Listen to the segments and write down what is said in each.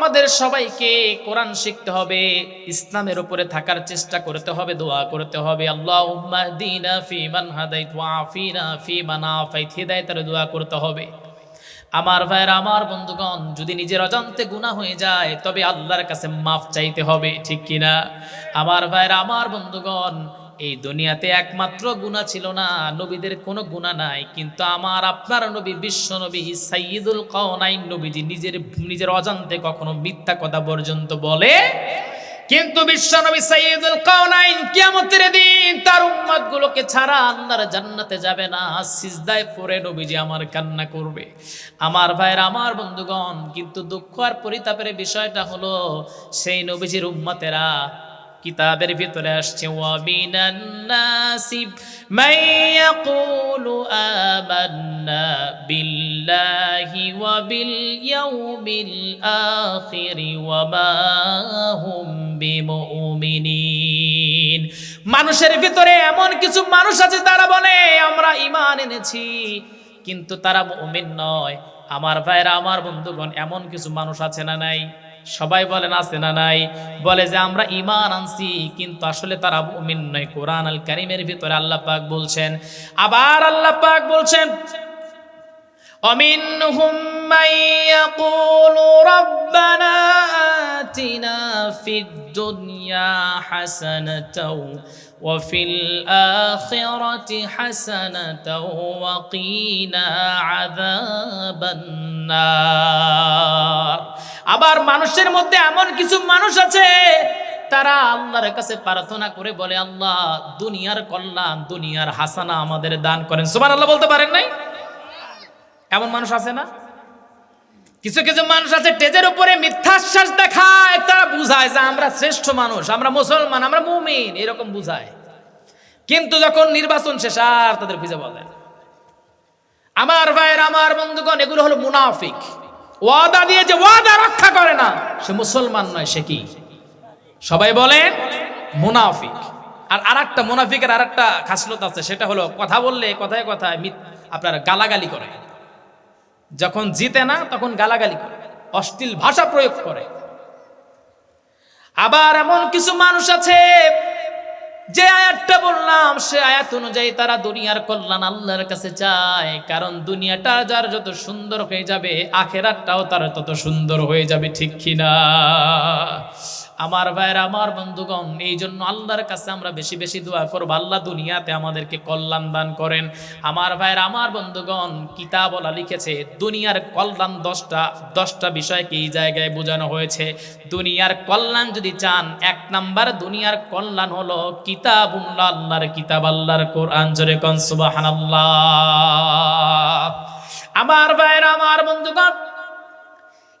আমাদের সবাইকে কোরআন শিখতে হবে, ইসলামের উপরে থাকার চেষ্টা করতে হবে, দোয়া করতে হবে। আল্লাহ দিনা ফি ফি মান দোয়া করতে হবে। আমার ভাইয়ের, আমার বন্ধুগণ, যদি নিজের অজান্তে গুনাহ হয়ে যায়, তবে আল্লাহর কাছে মাফ চাইতে হবে, ঠিক কিনা? আমার ভাইয়ের, আমার বন্ধুগণ এই দুনিয়াতে একমাত্র গুণা ছিল না, নবীদের কোনো গুণা নাই। কিন্তু আমার আপনার নবী, বিশ্ব নবী সাইয়দুল কাওনাইন নবীজি নিজের নিজের অজান্তে কখনো মিথ্যা কথা পর্যন্ত বলে। কিন্তু বিশ্ব নবী সাইয়দুল কাওনাইন কিয়ামতের দিন তার উম্মত গুলোকে ছাড়া আল্লাহর জান্নাতে যাবে না। সিজদায় পড়ে নবীজি আমার কান্না করবে। আমার ভাইয়ের, আমার বন্ধুগণ, কিন্তু দুঃখ আর পরিতাপের বিষয়টা হলো, সেই নবীজির উম্মতেরা কিতাবের ভিতরে আসছে বিল হুম মানুষের ভিতরে এমন কিছু মানুষ আছে, তারা বলে, আমরা ঈমান এনেছি। কিন্তু তারা মুমিন নয়। আমার ভাইরা, আমার বন্ধুগণ, এমন কিছু মানুষ আছে না নাই? সবাই বলেন আছে না নাই বলে যে আমরা ইমান আনছি কিন্তু আসলে তারা মুমিন নয় কোরআন আল কারিমের ভিতরে আল্লাহ পাক বলছেন আবার আল্লাহ পাক বলছেন ومنهم من يقول ربنا آتنا في الدنيا حسنة وفي الآخرة حسنة وقينا عذاب النار আবার মানুষের মধ্যে এমন কিছু মানুষ আছে তারা আল্লাহর কাছে প্রার্থনা করে বলে আল্লাহ দুনিয়ার কল্যাণ দুনিয়ার হাসানা আমাদের দান করেন সুবহানাল্লাহ আল্লাহ বলতে পারেন নাই এমন মানুষ আছে না কিছু কিছু মানুষ আছে টেজের উপরে মিথ্যাশ্বাস দেখায়, তারা বুঝায় যে আমরা শ্রেষ্ঠ মানুষ, আমরা মুসলমান, আমরা মুমিন, এরকম বুঝায়। কিন্তু যখন নির্বাচন শেষ, আর তাদের খুঁজে বলেন আমার ভাইয়ের, আমার বন্ধুগণ, এগুলো হলো মুনাফিক। ওয়াদা দিয়ে যে ওয়াদা রক্ষা করে না, সে মুসলমান নয়, সে কি? সবাই বলেন, মুনাফিক। আর আর একটা মুনাফিকের আরেকটা খাসলত আছে, সেটা হলো কথা বললে কথায় কথায় আপনার গালাগালি করে। যখন জিতে না, তখন গালাগালি করে, অশ্লীল ভাষা প্রয়োগ করে। আবার এমন কিছু মানুষ আছে, যে আয়াতটা বললাম, সে আয়াত অনুযায়ী তারা দুনিয়ার কল্যাণ আল্লাহর কাছে চায়, কারণ দুনিয়াটা যার যত সুন্দর হয়ে যাবে, আখেরাতটাও তার তত সুন্দর হয়ে যাবে, ঠিক কিনা? আমার ভাইয়ের, আমার বন্ধুগণ, এই জন্য আল্লাহর কাছে আমরা বেশি বেশি দোয়া করব। আল্লাহ দুনিয়াতে আমাদেরকে কল্যাণ দান করেন। আমার ভাইয়ের, আমার বন্ধুগণ কিতাবলা লিখেছে, দুনিয়ার কল্যাণ দশটা দশটা বিষয়কে এই জায়গায় বোঝানো হয়েছে। দুনিয়ার কল্যাণ যদি চান, এক নাম্বার দুনিয়ার কল্যাণ হলো কিতাবুল্লাহ, আল্লাহর কিতাব, আল্লাহর কোরআন। জোরে কন, সুবহানাল্লাহ। আমার ভাইয়ের, আমার বন্ধুগণ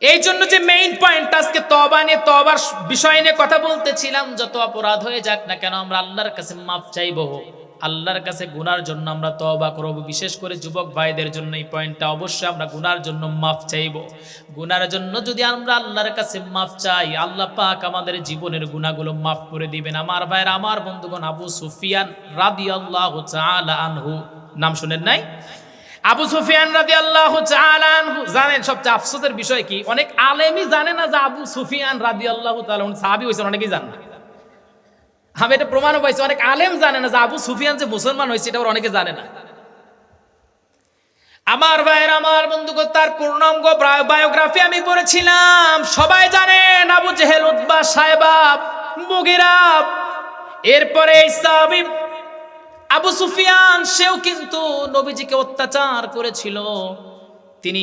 এই জন্য যে মেইন পয়েন্ট আজকে তবা নিয়ে তবার বিষয় নিয়ে কথা বলতেছিলাম, যত অপরাধ হয়ে যাক না কেন, আমরা আল্লাহর কাছে মাপ চাইব। আল্লাহর কাছে গুনার জন্য আমরা তবা করব। বিশেষ করে যুবক ভাইদের জন্য এই পয়েন্টটা অবশ্যই আমরা গুনার জন্য মাফ চাইব। গুনার জন্য যদি আমরা আল্লাহর কাছে মাফ চাই, আল্লাহ পাক আমাদের জীবনের গুনাহগুলো মাফ করে দিবেন। আমার ভাইয়ের, আমার বন্ধুগণ আবু সুফিয়ান রাদিয়াল্লাহু তাআলা আনহু, নাম শুনেন নাই? আবু সুফিয়ান রাদি আল্লাহ জানেন, সবচেয়ে আফসোসের বিষয় কি? অনেক আলেমই জানে না যে আবু সুফিয়ান রাদি আল্লাহ সাহাবি হয়েছেন, অনেকেই জান না। আমি এটা প্রমাণও পাইছি, অনেক আলেম জানে না যে আবু সুফিয়ান যে মুসলমান হয়েছে, এটা অনেকে জানে না। আমার ভাইয়ের, আমার বন্ধুগণ তার পূর্ণাঙ্গ বায়োগ্রাফি আমি পড়েছিলাম। সবাই জানেন আবু জেহেল উদ্বা সাহেবাব মুগিরাব এরপরে এই সাহাবী আবু সুফিয়ান, সেও কিন্তু নবীজিকে অত্যাচার করেছিল। তিনি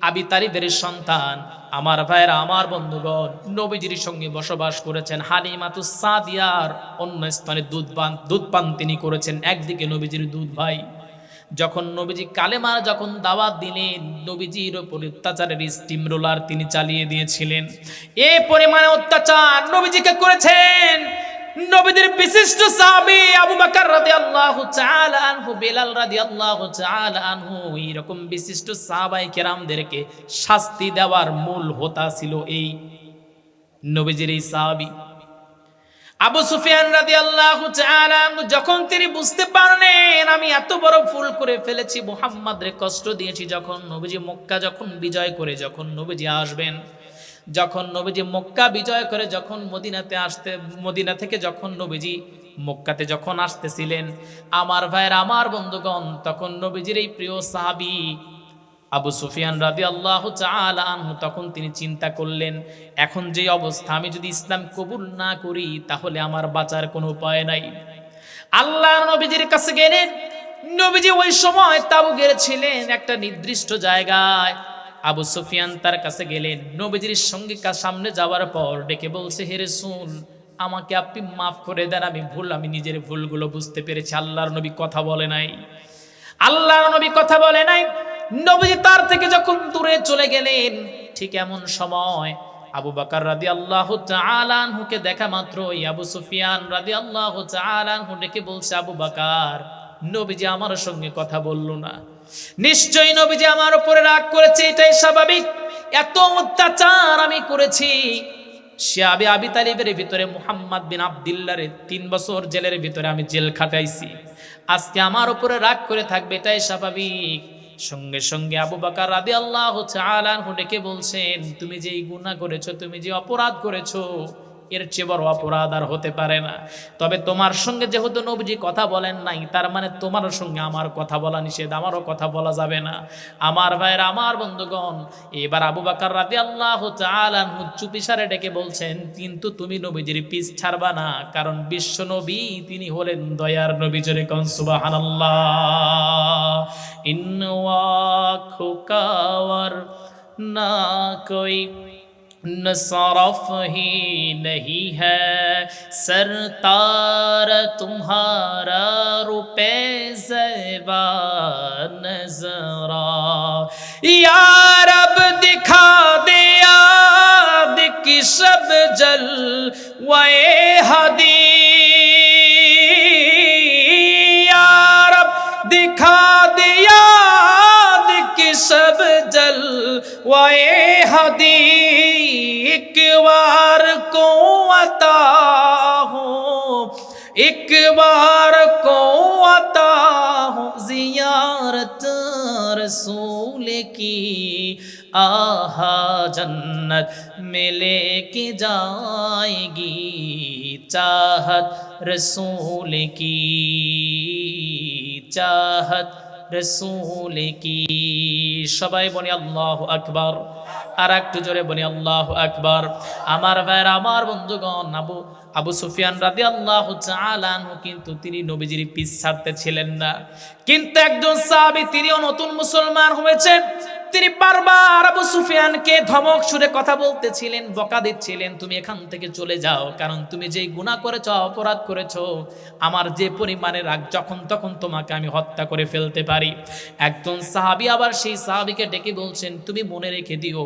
আবি তারিবের সন্তান, আমার ভাইয়েরা, আমার বন্ধুগণ, নবীজির সঙ্গে বসবাস করেছেন। হালিমাতু সাদিয়ার অন্য স্থানে দুধ পান দুধ পান তিনি করেছেন। একদিকে নবীজির দুধ ভাই। যখন নবীজি কালেমার যখন দাওয়াত দিলেন, নবীজির ওপর অত্যাচারের স্টিম রোলার তিনি চালিয়ে দিয়েছিলেন। এ পরিমাণে অত্যাচার নবীজিকে করেছেন। নবীদের বিশিষ্ট সাহাবী আবু বকর রাদিয়াল্লাহু তাআলা আনহু, বেলাল রাদিয়াল্লাহু তাআলা আনহু এরকম বিশিষ্ট সাহাবাই কেরামদেরকে শাস্তি দেওয়ার মূল হোতা ছিল এই নবীজির এই সাহাবী। আবু সুফিয়ান রাদিয়াল্লাহু তাআলা যখন তিনি বুঝতে পারলেন, আমি এত বড় ভুল করে ফেলেছি, মুহাম্মাদরে কষ্ট দিয়েছি। যখন নবীজি মক্কা যখন বিজয় করে, যখন নবীজি আসবেন যখন নবীজি মক্কা বিজয় করে যখন মদিনাতে আসতে, মদিনা থেকে যখন নবীজি মক্কাতে যখন আসতেছিলেন, আমার ভাইয়ের, আমার বন্ধুগণ, তখন নবীজির এই প্রিয় সাহাবি আবু সুফিয়ান রাদি আল্লাহ আনহু তখন তিনি চিন্তা করলেন, এখন যে অবস্থা, আমি যদি ইসলাম কবুল না করি, তাহলে আমার বাঁচার কোনো উপায় নাই। আল্লাহ নবীজির কাছে গেলেন, নবীজি ওই সময় তাবু গেড়েছিলেন একটা নির্দিষ্ট জায়গায়। আবু সুফিয়ান তার কাছে গেলেন। নবীজির সঙ্গে সামনে যাওয়ার পর ডেকে বলছে হেরে শুন আমাকে আপনি মাফ করে দেন, আমি ভুল, আমি নিজের ভুলগুলো বুঝতে পেরেছি, আল্লাহর নবী কথা বলে নাই। আল্লাহর নবী কথা বলে নাই। নবীজি তার থেকে যখন দূরে চলে গেলেন, ঠিক এমন সময় আবু বাকার রাদি আল্লাহ আলানহুকে দেখা মাত্র আবু সুফিয়ান রাদি আল্লাহ আলানহু ডেকে বলছে, আবু বাকার, নবীজি আমার সঙ্গে কথা বলল না। নিশ্চয়ই নবীজি আমার উপরে রাগ করেছে, এটাই স্বাভাবিক। এত অত্যাচার আমি করেছি। সে আবি আবি তালিবের ভিতরে, মুহাম্মদ বিন আবদুল্লার তিন বছর জেলের ভিতরে আমি জেল খাটাইছি। আজকে আমার উপরে রাগ করে থাকবে, এটাই স্বাভাবিক। সঙ্গে সঙ্গে আবু বাকার রাদি আল্লাহ ডেকে বলছেন, তুমি যে এই গুনাহ করেছ, তুমি যে অপরাধ করেছ এর চেয়ে বড় অপরাধ আর হতে পারে না। তবে তোমার সঙ্গে যেহেতু নবীজি কথা বলেন নাই, তার মানে তোমার সঙ্গে আমার কথা বলা নিষেধ, আমারও কথা বলা যাবে না। আমার ভাইয়ের, আমার বন্ধুগণ, এবার আবু বাকার রাতে আল্লাহ চালানহু চুপিসারে ডেকে বলছেন, কিন্তু তুমি নবীজির পিস ছাড়বা না, কারণ বিশ্ব নবী, তিনি হলেন দয়ার নবী জরে কন, সুবহানাল্লাহ। ইন্নওয়া খোকাওয়ার না কই। نصرف ہی نہیں ہے۔ سرتار تمہارا روپے زیبا نظرا یا رب دکھا دیا دکھ شب جل وے حدی یا رب دکھا دیا دکھ شب جل وے حدی एक बार को अता हूँ? एक बार को अता हूँ? जियारत रसूल की, आहा जन्नत मिले के जाएगी चाहत रसूल की, चाहत रसूल की। सबाई बोने अल्लाह अकबर। আর একটু জোরে বলি, আল্লাহ আকবার। আমার ভাইয়ের, আমার বন্ধুগণ, আবু আবু সুফিয়ান রাদি আল্লাহ চালানহু কিন্তু তিনি নবীজির পিস ছাড়তে ছিলেন না। কিন্তু একজন সাহাবি, তিনিও নতুন মুসলমান হয়েছেন। তিনি বারবার আবু সুফিয়ানকে ধমক সুরে কথা বলতেছিলেন, বকা দিচ্ছিলেন, তুমি এখান থেকে চলে যাও, কারণ তুমি যেই গুনাহ করেছ, অপরাধ করেছ, আমার যে পরিমাণে রাগ, যখন তখন তোমাকে আমি হত্যা করে ফেলতে পারি। একজন সাহাবী আবার সেই সাহাবীকে ডেকে বলছেন, তুমি মনে রেখে দিও,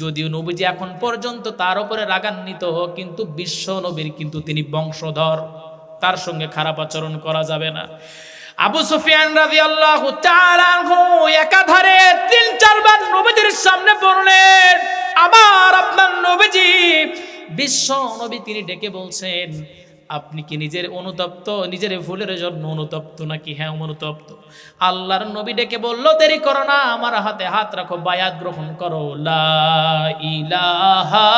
যদিও নবীজি এখন পর্যন্ত তার উপরে রাগান্বিত, কিন্তু বিশ্ব নবীর কিন্তু তিনি বংশধর, তার সঙ্গে খারাপ আচরণ করা যাবে না। আবু সুফিয়ান তাআলা আনহু একাধারে তিন, চারবার নবীজির সামনে পড়লেন আমার, আপনার নবীজি বিশ্ব নবী তিনি ডেকে বলছেন, আপনি কি নিজের অনুতপ্ত, নিজের ভুলের জন্য অনুতপ্ত নাকি? হ্যাঁ অনুতপ্ত। আল্লাহর নবী ডেকে বলল, দেরি করো না, আমার হাতে হাত রাখো, বায়াত গ্রহণ করো। লা ইলাহা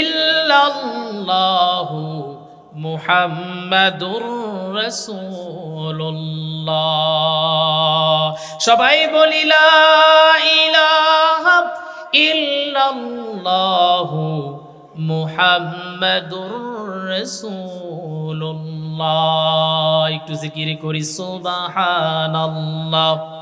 ইল্লাল্লাহু মুহাম্মাদুর রাসূলুল্লাহ। সবাই বলি লা ইলাহা ইল্লাল্লাহু মুহাম্মাদুর রাসূলুল্লাহ। একটু জিকির করি সুবহানাল্লাহ।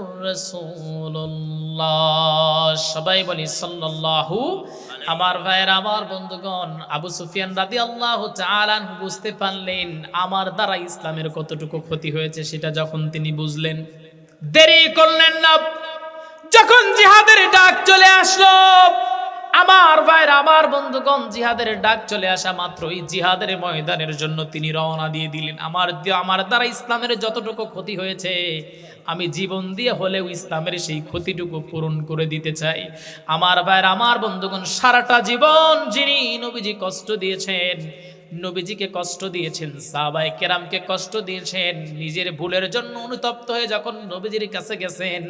রাসূলুল্লাহ। সবাই বলি সাল্লাল্লাহু। আমার ভাইয়ের, আমার বন্ধুগণ, আবু সুফিয়ান রাদিয়াল্লাহু তাআলা আনহু বুঝতে পারলেন আমার দ্বারা ইসলামের কতটুকু ক্ষতি হয়েছে সেটা যখন তিনি বুঝলেন। দেরি করলেন না। যখন জিহাদের ডাক চলে আসলো আমার ভাইরা, আমার বন্ধুগণ, জিহাদের ডাক চলে আসা মাত্রই জিহাদের ময়দানের জন্য তিনি রওনা দিয়ে দিলেন। আমার আমার দ্বারা ইসলামের যতটুকু ক্ষতি হয়েছে, আমি জীবন দিয়ে হলেও ইসলামের সেই ক্ষতিটুকু পূরণ করে দিতে চাই। আমার ভাইরা, আমার বন্ধুগণ, সারাটা জীবন যিনি নবীজি কষ্ট দিয়েছেন নবীজিকে কষ্ট দিয়েছেন সাহাবাই কেরামকে কষ্ট দিয়েছেন, নিজের ভুলের জন্য অনুতপ্ত হয়ে যখন নবীজির কাছে গেছেন,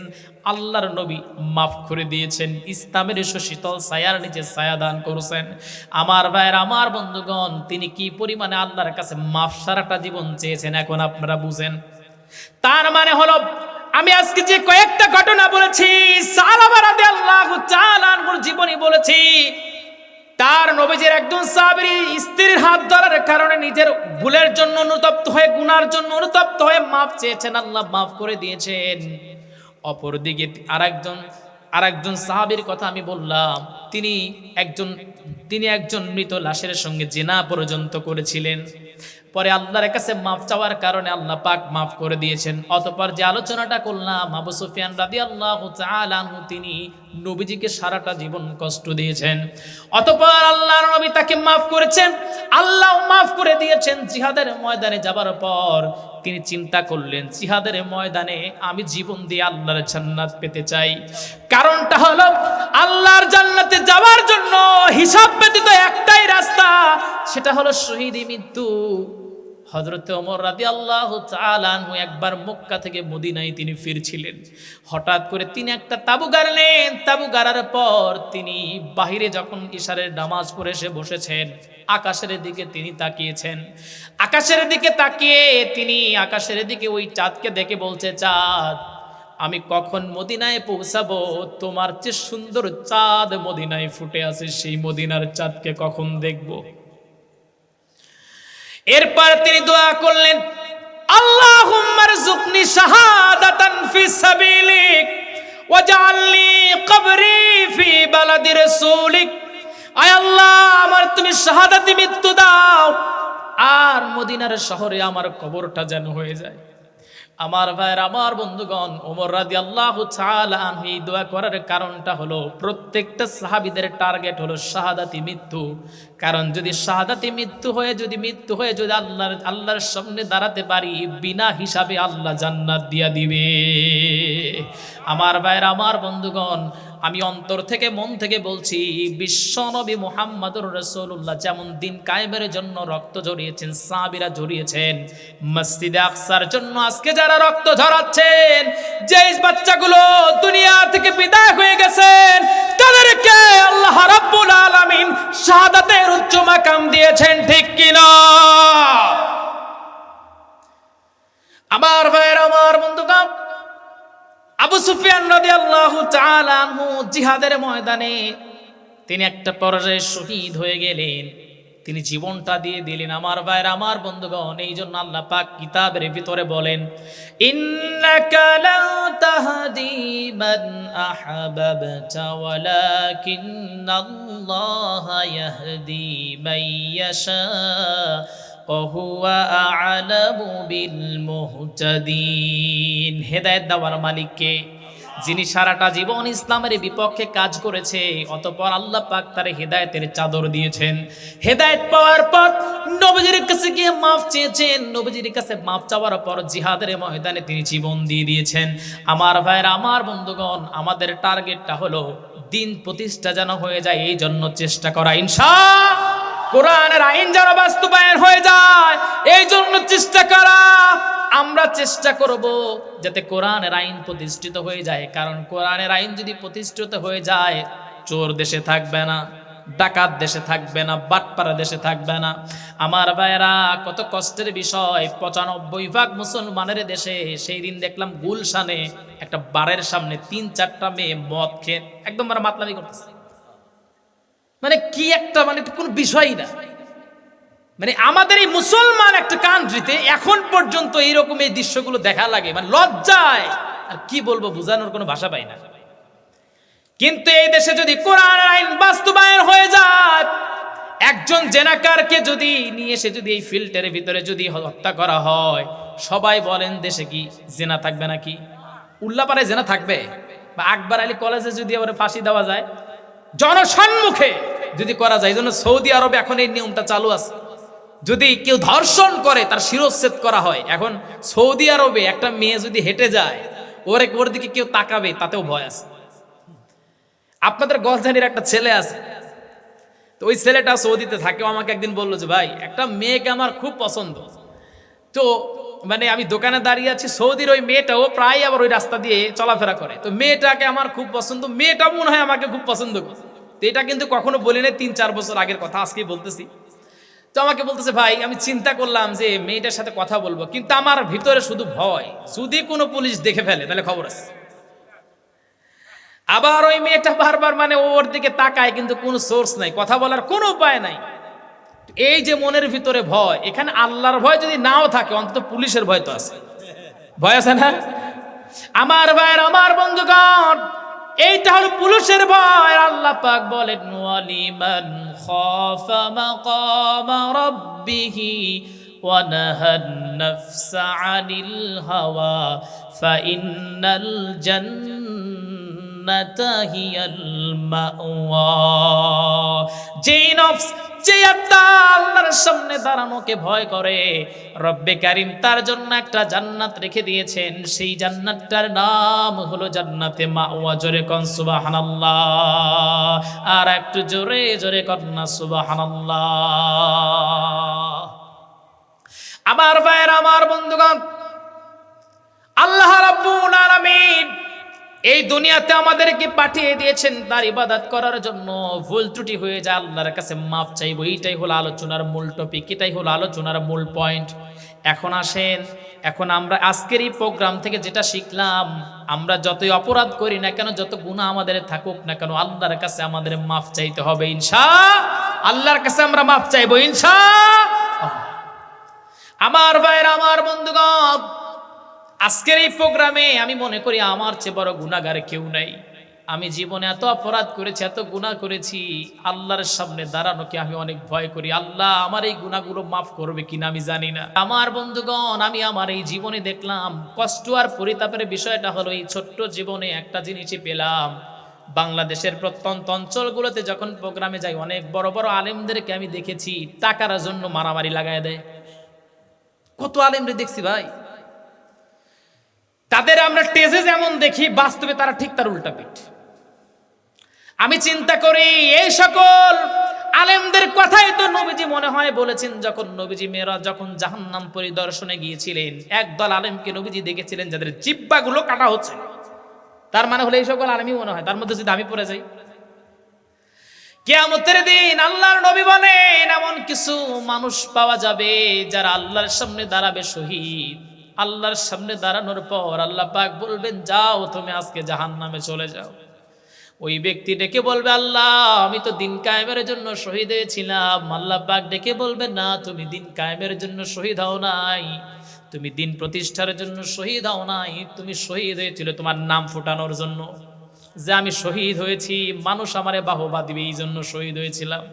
আল্লাহর নবী মাফ করে দিয়েছেন, ইসলামের শীতল ছায়ার নিচে ছায়া দান করেছেন। আমার ভাইয়ের, আমার বন্ধুগণ, তিনি কি পরিমাণে আল্লাহর কাছে মাফ সারাটা জীবন চেয়েছেন এখন আপনারা বুঝেন? তার মানে হলো, আমি আজকে যে কয়েকটা ঘটনা বলেছি সালাবারাদে আল্লাহ জীবনী বলেছি তার নবীজির একজন সাহাবীর স্ত্রীর হাত ধরার কারণে নিজের ভুলের জন্য অনুতপ্ত হয়ে, গুনার জন্য অনুতপ্ত হয়ে মাফ চেয়েছেন, আল্লাহ মাফ করে দিয়েছেন। অপরদিকে আরেকজন আরেকজন সাহাবীর কথা আমি বললাম, তিনি একজন তিনি একজন মৃত লাশের সঙ্গে জেনা পর্যন্ত করেছিলেন। পরে আল্লাহর কাছে মাফ চাওয়ার কারণে আল্লাহ পাক মাফ করে দিয়েছেন। অতপর যে আলোচনাটা করলাম, আবু সুফিয়ান রাদি আল্লাহ আনহু, তিনি নবীজিকে সারাটা জীবন কষ্ট দিয়েছেন। অতপর আল্লাহর নবী তাকে মাফ করেছেন। আল্লাহ মাফ করে দিয়েছেন জিহাদের ময়দানে যাবার পর। তিনি চিন্তা করলেন, জিহাদের ময়দানে আমি জীবন দিয়ে আল্লাহর জান্নাত পেতে চাই। কারণটা হলো, আল্লাহর জান্নাতে যাওয়ার জন্য হিসাব ব্যতীত একটাই রাস্তা, সেটা হলো শহীদ মৃত্যু হজরত ওমর রাদি আল্লাহ আনহু একবার মক্কা থেকে মদিনায় তিনি ফিরছিলেন। হঠাৎ করে তিনি একটা তাবু গাড়লেন। তাবু গাড়ার পর তিনি বাহিরে যখন ইশারের নামাজ পড়ে এসে বসেছেন, আকাশের দিকে তিনি তাকিয়েছেন। আকাশের দিকে তাকিয়ে তিনি আকাশের দিকে ওই চাঁদকে দেখে বলছে, চাঁদ, আমি কখন মদিনায় পৌঁছাবো? তোমার যে সুন্দর চাঁদ মদিনায় ফুটে আছে। সেই মদিনার চাঁদকে কখন দেখব? এরপর তিনি দোয়া করলেন আল্লাহুম্মার জুকনি শাহাদাতান ফি সাবিলিক ওয়াজআলনি কবরি ফি বালাদি রাসূলিক। আয় আল্লাহ, আমার তুমি শাহাদাতি মৃত্যু দাও, আর মদিনার শহরে আমার কবরটা যেন হয়ে যায়। আমার ভাইয়ের, আমার বন্ধুগণ ওমর রাজি আল্লাহ আনহু এই দোয়া করার কারণটা হলো, প্রত্যেকটা সাহাবিদের টার্গেট হলো শাহাদাতি মৃত্যু। কারণ যদি শাহাদাতি মৃত্যু হয়ে, যদি মৃত্যু হয়ে, যদি আল্লাহর আল্লাহর সামনে দাঁড়াতে পারি, বিনা হিসাবে আল্লাহ জান্নাত দিয়া দিবে। আমার ভাইয়ের, আমার বন্ধুগণ আমি অন্তর থেকে মন থেকে বলছি বিশ্বনবী মোহাম্মদুর রসুল্লাহ যেমন দিন কায়েমের জন্য রক্ত ঝরিয়েছেন সাবিরা ঝরিয়েছেন, মসজিদে আকসার জন্য আজকে যারা রক্ত ঝরাচ্ছেন যে বাচ্চাগুলো দুনিয়া থেকে বিদায় হয়ে গেছেন, তাদেরকে আল্লাহ রাব্বুল আলামিন শাহাদাতের উচ্চ মাকাম দিয়েছেন, ঠিক কিনা? আমার ভাইয়ের, আমার বন্ধুগণ আবু সুফিয়ান রাদিয়াল্লাহু তাআলা আনহু জিহাদের ময়দানে তিনি একটা পর্যায়ে শহীদ হয়ে গেলেন। তিনি জীবনটা দিয়ে দিলেন, আমার ভাইয়ের, আমার বন্ধুগণ, এই জন্য আল্লাহ পাক কিতাবের ভিতরে বলেন, ইন্নাকা লা তাহদি মান আহবাবতা ওয়ালাকিন্নাল্লাহা ইয়াহদি মান وهو أعلم بالمهتدين হেদায়েত দেওয়ার মালিককে যিনি সারাটা জীবন ইসলামের বিপক্ষে কাজ করেছে অতপর আল্লাহ পাক তার হেদায়েতের চাদর দিয়েছেন হেদায়েত পাওয়ার পর নবজির কাছে গিয়ে মাফ চেয়েছেন নবজির কাছে মাফ চাওয়ার পর জিহাদের ময়দানে তিনি জীবন দিয়ে দিয়েছেন আমার ভাইয়ের আমার বন্ধুগণ আমাদের টার্গেটটা হলো দিন প্রতিষ্ঠা যেন হয়ে যায় এই জন্য চেষ্টা করা ইনশা কোরআনের আইন যেন বাস্তবায়ন হয়ে যায় এই জন্য চেষ্টা করা। আমরা চেষ্টা করব যাতে কোরআনের আইন প্রতিষ্ঠিত হয়ে যায়। কারণ কোরআনের আইন যদি প্রতিষ্ঠিত হয়ে যায়, চোর দেশে থাকবে না, ডাকাত দেশে থাকবে না, বাটপাড়া দেশে থাকবে না। আমার ভাইয়েরা, কত কষ্টের বিষয়। পঁচানব্বই ভাগ মুসলমানের দেশে সেই দিন দেখলাম গুলশানে একটা বারের সামনে তিন চারটা মেয়ে মদ খেয়ে একদম মাতলামি করতেছে। মানে কি একটা মানে কোনো বিষয়ই না। মানে আমাদের এই মুসলমান একটা কান্ট্রিতে এখন পর্যন্ত এইরকম এই দৃশ্যগুলো দেখা লাগে মানে লজ্জায়। আর কি বলব, বোঝানোর কোনো ভাষা পাই না। কিন্তু এই দেশে যদি কোরআন আইন বাস্তবায়ন হয়ে যায়, একজন জেনাকারকে যদি নিয়ে এসে যদি এই ফিল্টারের ভিতরে যদি হত্যা করা হয়, সবাই বলেন দেশে কি জেনা থাকবে নাকি? উল্লাপাড়ায় জেনা থাকবে? বা আকবর আলী কলেজে যদি আবার ফাঁসি দেওয়া যায়, জনসম্মুখে যদি করা যায়, এই জন্য সৌদি আরবে এখন এই নিয়মটা চালু আছে। যদি কেউ ধর্ষণ করে, তার শিরচ্ছেদ করা হয়, এখন সৌদি আরবে একটা মেয়ে যদি হেঁটে যায়, ওরে ওর দিকে কেউ তাকাবে, তাতেও ভয় আছে। আপনাদের গলজানির একটা ছেলে আছে, তো ওই ছেলেটা সৌদিতে থাকে আমাকে একদিন বলল যে, ভাই, একটা মেয়েকে আমার খুব পছন্দ। তো মানে আমি দোকানে দাঁড়িয়ে আছি, সৌদির ওই মেয়েটাও প্রায় আবার ওই রাস্তা দিয়ে চলাফেরা করে। তো মেয়েটাকে আমার খুব পছন্দ, মেয়েটা মনে হয় আমাকে খুব পছন্দ করে। তো এটা কিন্তু কখনো বলি নাই, তিন চার বছর আগের কথা, আজকেই বলতেছি। তো আমাকে বলতেছে, ভাই, আমি চিন্তা করলাম যে মেয়েটার সাথে কথা বলব, কিন্তু আমার ভিতরে শুধু ভয়। যদি কোনো পুলিশ দেখে ফেলে, তাহলে খবর আছে। আবার ওই মেয়েটা বারবার মানে ওর দিকে তাকায়, কিন্তু কোনো সোর্স নাই, কথা বলার কোনো উপায় নাই। এই যে মনের ভিতরে ভয়, এখানে আল্লাহর ভয় যদি নাও থাকে, অন্তত পুলিশের ভয় তো আছে। ভয় আছে না? আমার ভাইয়ের, আমার বন্ধুগণ এইটা হলো পুলিশের ভয় আল্লাহ পাক বলেন ওয়ালিমান খাফা মাকামা রাব্বিহি ونهى النفس عن الهوى فإن الجنة هي المأوى যেই নফস আত্মা আল্লাহর সামনে দাঁড়ানোকে ভয় করে। রব্বে কারিম তার জন্য একটা জান্নাত রেখে দিয়েছেন। সেই জান্নাতটার নাম হলো জান্নাতে মাওয়া। জোরে কন, সুবহানাল্লাহ। আর একটু জোরে জোরে কন্যা সুবহানাল্লাহ। আমার ভাইয়ের, আমার বন্ধুগণ, আল্লাহ রাব্বুল আলামিন এই দুনিয়াতে আমাদেরকে পাঠিয়ে দিয়েছেন তার ইবাদত করার জন্য। ভুল ত্রুটি হয়ে যায়, আল্লাহর কাছে মাপ চাইব। এইটাই হলো আলোচনার মূল টপিক এটাই হলো আলোচনার মূল পয়েন্ট এখন আসেন, এখন আমরা আজকের এই প্রোগ্রাম থেকে যেটা শিখলাম, আমরা যতই অপরাধ করি না কেন, যত গুণা আমাদের থাকুক না কেন, আল্লাহর কাছে আমাদের মাফ চাইতে হবে ইনশা আল্লাহর কাছে আমরা মাফ চাইব ইনশা আমার ভাইয়ের, আমার বন্ধুগণ আজকের এই প্রোগ্রামে আমি মনে করি আমার চেয়ে বড় গুণাগার কেউ নাই। আমি জীবনে এত অপরাধ করেছি, এত গুণা করেছি, আল্লাহর সামনে দাঁড়ানোকে আমি অনেক ভয় করি। আল্লাহ আমার এই গুণাগুলো মাফ করবে কিনা আমি জানি না। আমার বন্ধুগণ, আমি আমার এই জীবনে দেখলাম, কষ্ট আর পরিতাপের বিষয়টা হলো এই ছোট্ট জীবনে একটা জিনিসই পেলাম। বাংলাদেশের প্রত্যন্ত অঞ্চলগুলোতে যখন প্রোগ্রামে যাই, অনেক বড় বড় আলেমদেরকে আমি দেখেছি, টাকার জন্য মারামারি লাগায় দেয়। কত আলেমরে দেখছি ভাই। তাদের আমরা টেজে যেমন দেখি, বাস্তবে তারা ঠিক তার উল্টা পিঠ। আমি চিন্তা করি, এই সকল আলেমদের কথাই তো নবীজি মনে হয় বলেছেন, যখন নবীজি মেয়েরা যখন জাহান্নাম পরিদর্শনে গিয়েছিলেন, একদল আলেমকে নবীজি দেখেছিলেন যাদের জিব্বাগুলো কাটা হচ্ছে। তার মানে হলো এই সকল আলেমই মনে হয়, তার মধ্যে যদি আমি পড়ে যাই। কেয়ামতের দিন আল্লাহর নবী বলেন, এমন কিছু মানুষ পাওয়া যাবে যারা আল্লাহর সামনে দাঁড়াবে শহীদ। আল্লাহর সামনে দাঁড়ানোর পর আল্লাহ পাক বলবেন, যাও, তুমি আজকে জাহান নামে চলে যাও। ওই ব্যক্তি ডেকে বলবে, আল্লাহ, আমি তো দিন কায়েমের জন্য শহীদ হয়েছিলাম। আল্লাহ পাক ডেকে বলবে, না, তুমি দিন কায়েমের জন্য শহীদ হও নাই। তুমি দিন প্রতিষ্ঠার জন্য শহীদ হও নাই। তুমি শহীদ হয়েছিল তোমার নাম ফুটানোর জন্য। যে আমি শহীদ হয়েছি, মানুষ আমারে বাহবা দিবে, এই জন্য শহীদ হয়েছিলাম।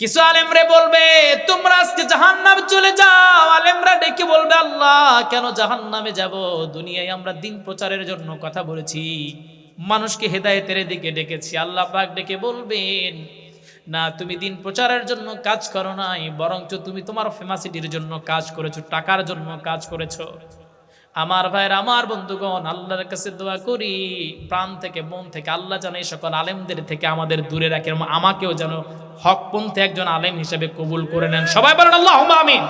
কিছু আলেমরে বলবে, তোমরা আজকে জাহান নামে চলে যাও। আলেমরা ডেকে বলবে, আল্লাহ, কেন জাহান নামে যাব? দুনিয়ায় আমরা দিন প্রচারের জন্য কথা বলেছি। মানুষকে হেদায়েতের দিকে ডেকেছি। আল্লাহ পাক ডেকে বলবেন, না, তুমি দিন প্রচারের জন্য কাজ করো নাই, বরঞ্চ তুমি তোমার ফেমাসিটির জন্য কাজ করেছ, টাকার জন্য কাজ করেছ। আমার ভাইয়ের, আমার বন্ধুগণ, আল্লাহর কাছে দোয়া করি, প্রাণ থেকে, মন থেকে, আল্লাহ যেন এই সকল আলেমদের থেকে আমাদের দূরে রাখে, এবং আমাকেও যেন হকপন্থে একজন আলেম হিসেবে কবুল করে নেন। সবাই বলেন আল্লাহ আমিন।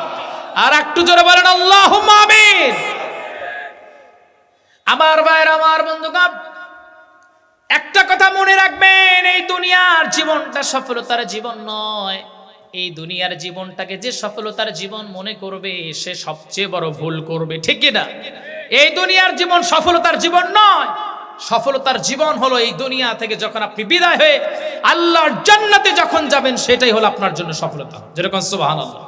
আর একটু জোরে বলেন আল্লাহ আমিন। আমার ভাইয়ের, আমার বন্ধুগণ, একটা কথা মনে রাখবেন, এই দুনিয়ার জীবনটা সফলতার জীবন নয়। এই দুনিয়ার জীবনটাকে যে সফলতার জীবন মনে করবে, সে সবচেয়ে বড় ভুল করবে। ঠিক না এই দুনিয়ার জীবন সফলতার জীবন নয়। সফলতার জীবন হলো এই দুনিয়া থেকে যখন আপনি বিদায় হয়ে আল্লাহর জান্নাতে যখন যাবেন, সেটাই হলো আপনার জন্য সফলতা। যেরকম সুবহানাল্লাহ।